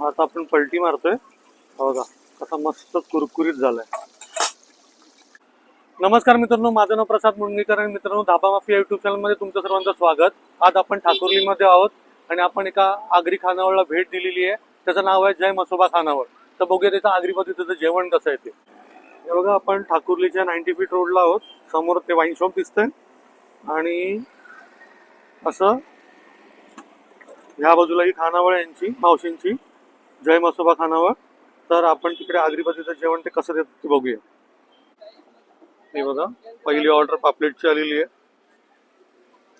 आता आपण पलटी मारतोय. बघा कसा मस्त कुरकुरीत झालाय. नमस्कार मित्रांनो माझं नाव प्रसाद मुंडगीकर आणि मित्रांनो धाबा माफिया युट्यूब चॅनलमध्ये तुमचं सर्वांचं स्वागत. आज आपण ठाकुर्लीमध्ये आहोत आणि आपण एका आगरी खानावळला भेट दिलेली आहे. त्याचं नाव आहे जय मसोबा खानावळ. तर बघूया त्याचं आगरीमध्ये त्याचं जेवण कसं आहे ते. हे बघा आपण ठाकुर्लीच्या नाईन्टी फीट रोडला आहोत. समोर ते वाईन शॉप दिसतंय. आणि असं ह्या बाजूला ही खानावळ आहे यांची मावशींची. जय मसोबा खानावळ. तर आपण तिकडे आगरी पद्धतीचं जेवण ते कसं देतात ते बघूया. हे बघा पहिली ऑर्डर पापलेटची आलेली आहे.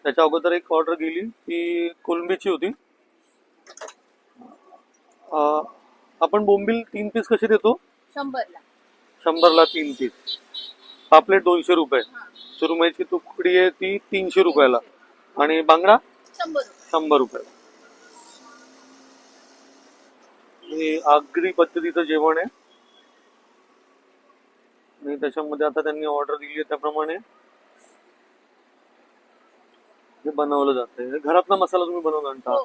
त्याच्या अगोदर एक ऑर्डर गेली ती कोलंबीची होती. आपण बोंबील तीन पीस कसे देतो? शंभरला. शंभरला तीन पीस पापलेट दोनशे रुपये. सुरमईची तुकडी आहे ती तीनशे रुपयाला. आणि बांगडा? शंभर रुपये. शंभर रुपये हे आगरी पद्धतीचं जेवण आहे. आणि त्याच्यामध्ये आता त्यांनी ऑर्डर दिली आहे त्याप्रमाणे. हे बनवलं जातं घरातला मसाला तुम्ही बनवून आणता. हो.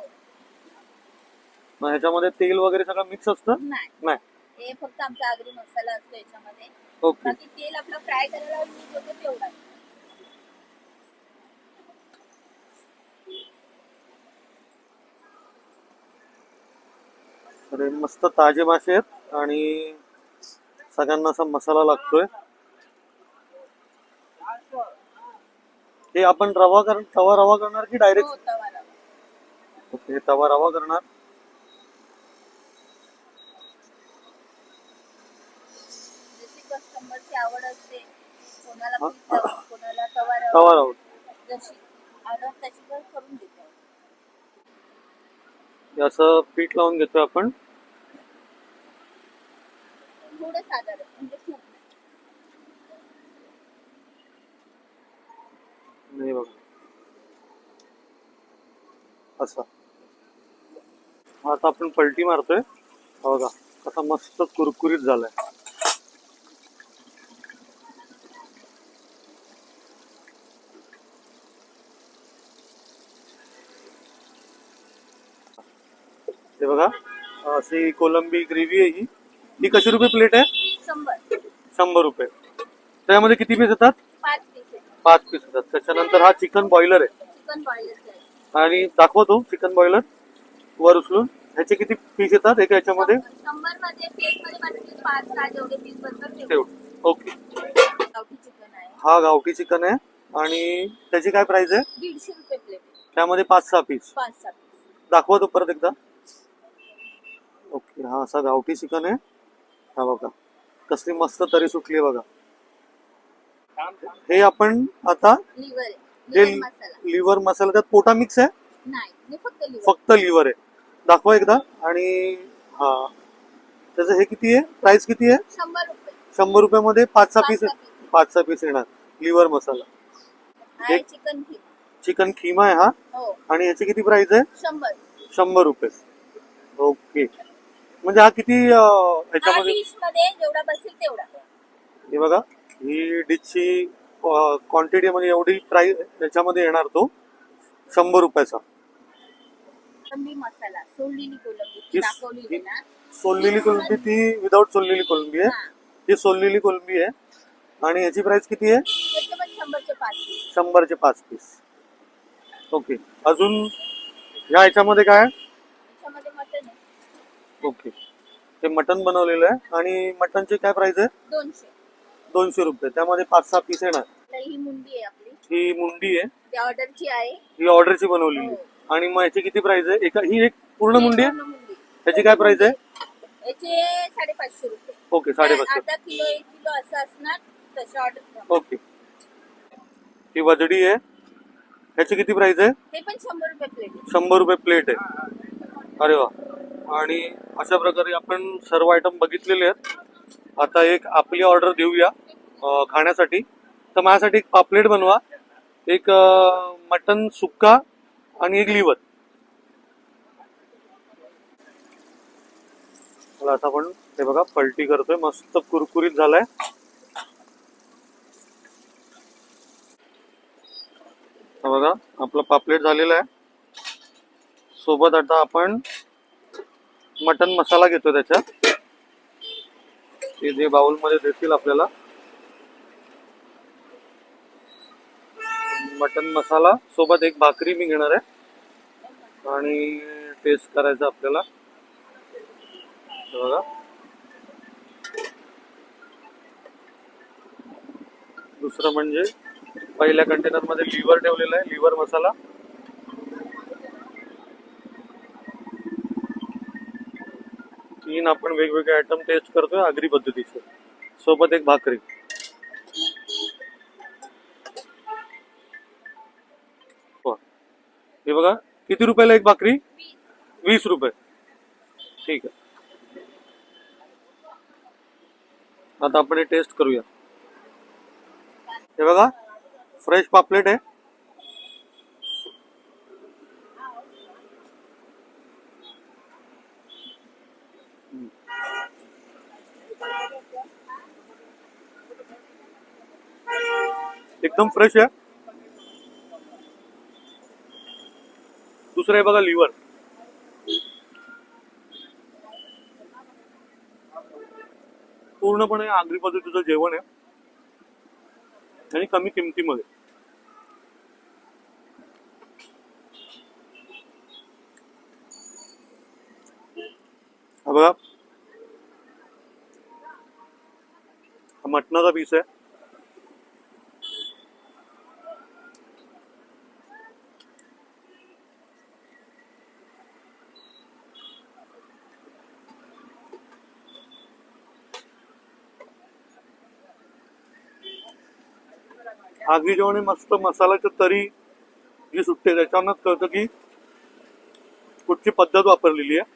मग ह्याच्यामध्ये तेल वगैरे सगळं मिक्स असतं? नाही. हे फक्त आमचा आगरी मसाला असतो याच्यामध्ये. ओके. तेल आपलं फ्राय करायला यूज होतं तेवढा तर हे मस्त ताजे मासे आहेत आणि सगळ्यांना असा मसाला लागतोय. हे आपण रवा कर तवा रवा करणार की डायरेक्ट हो. ओके तवा रवा करणार. जशी कस्टमरची आवड असते कोणाला. पीठ रवा, कोणाला तवा तवा रवा. रवा जशी आवड तशी तर करून देतो. हे असं पीठ लावून घेतोय आपण. थोडं साधारण म्हणजे खूप. नाही. बघा. असं. आता आपण पलटी मारतोय. हो बघा कसा मस्त कुरकुरीत झालाय. हे बघा अशी कोलंबी ग्रेव्ही आहे ही. ही कशी रुपये प्लेट आहे? शंभर. शंभर रुपये. त्यामध्ये किती पीस येतात? पाच पीस पाच पीस येतात. त्याच्यानंतर हा चिकन बॉयलर आहे. चिकन बॉयलरचं आहे. आणि दाखवतो चिकन बॉयलर वर उचलून. ह्याचे किती पीस येतात एका ह्याच्यामध्ये शंभर. मध्ये प्लेटमध्ये पाच पाच सहा जेवढे पीस बनतात तेवढे. तेवढं. ओके. गावठी चिकन आहे. हा गावठी चिकन आहे. आणि त्याची काय प्राइस आहे? दीडशे रुपये प्लेट त्यामध्ये पाच सहा पीस पाच सहा पीस दाखवतो परत एकदा. ओके हा असा गावठी चिकन आहे. हा बघा. कसली मस्त तरी सुटली बघा. हे आपण आता लिव्हर हे लिव्हर मसाला. त्यात पोटा मिक्स आहे? नाही फक्त लिव्हर. आहे. दाखवा एकदा. आणि हा. त्याचं हे किती आहे? प्राइस किती आहे? शंभर रुपये. शंभर रुपयामध्ये पाच सहा पीस. पाच सहा पीस येणार. लिव्हर मसाला. चिकन खिमा. आहे हा. हो. आणि याची किती प्राइस आहे? शंभर रुपये. ओके. म्हणजे हा किती अं, ह्याच्यामध्ये? डिशमध्ये जेवढा बसेल तेवढा. हे बघा ही डिशची क्वांटिटी म्हणजे एवढी प्राइस याच्यामध्ये येणार तो शंभर रुपयाचा. कोलंबी मसाला सोललेली कोलंबी ती दाखवलेली ना. सोललेली कोलंबी ती विदाऊट सोललेली कोलंबी आहे. हा. ही सोललेली कोलंबी आहे. आणि याची प्राइस किती आहे? त्याचे पण शंभरचे पाच. शंभरचे पाच पीस ओके अजून ह्या ह्याच्यामध्ये काय आहे? ओके. ते मटन बनवलेलं आहे. आणि मटनची काय प्राइस आहे? दोनशे. दोनशे रुपये. त्यामध्ये पाच सहा पीस येणार. तर ही मुंडी आहे आपली. ही मुंडी आहे. ती ऑर्डरची आहे. ही ऑर्डरची बनवलेली आहे. आणि मग याची किती प्राइस आहे? एका ही एक पूर्ण मुंडी आहे? पूर्ण मुंडी त्याची काय प्राइस आहे? याचे साडेपाचशे रुपये. ओके साडेपाचशे. अर्धा किलो एक किलो असं असणार तसं ऑर्डर ओके. ही वजडी आहे. ह्याची किती प्राइस आहे? हे पण शंभर रुपये प्लेट आहे. शंभर रुपये प्लेट आहे. अरे वा. आणि अशा प्रकारे आपण सर्व आयटम बघितलेले आहेत. आता एक आपली ऑर्डर देऊया खाण्यासाठी. तर माझ्यासाठी एक पापलेट बनवा एक मटन सुक्का आणि एक लिवर मला आता आपण हे बघा पलटी करतोय मस्त कुरकुरीत झालाय. हा बघा आपला पापलेट झालेला आहे. सोबत आता आपण मटन मसाला घेतो त्याच्यात. ते जे बाउलमध्ये देतील आपल्याला. मटन मसाला सोबत एक भाकरी मी घेणार आहे. आणि टेस्ट करायचं आपल्याला. बघा. दुसरं म्हणजे पहिल्या कंटेनरमध्ये लिव्हर ठेवलेला आहे लिव्हर मसाला. तीन आपण वेगवेगळे आयटम टेस्ट करतोय आगरी पद्धतीचे. सोबत एक भाकरी. हे बघा किती रुपयाला एक भाकरी? वीस रुपये. ठीक आहे. आता आपण हे टेस्ट करूया. हे बघा फ्रेश पापलेट आहे. एकदम फ्रेश आहे. दुसरं आहे बघा लिव्हर पूर्णपणे आगरी पद्धतीचं जेवण आहे. आणि कमी किमतीमध्ये. हा बघा. हा मटणाचा पीस आहे. आगी जेवण हे मस्त मसाल्याच्या तरी जी सुटते त्याच्यावरच कळतं की कुठची पद्धत वापरलेली आहे.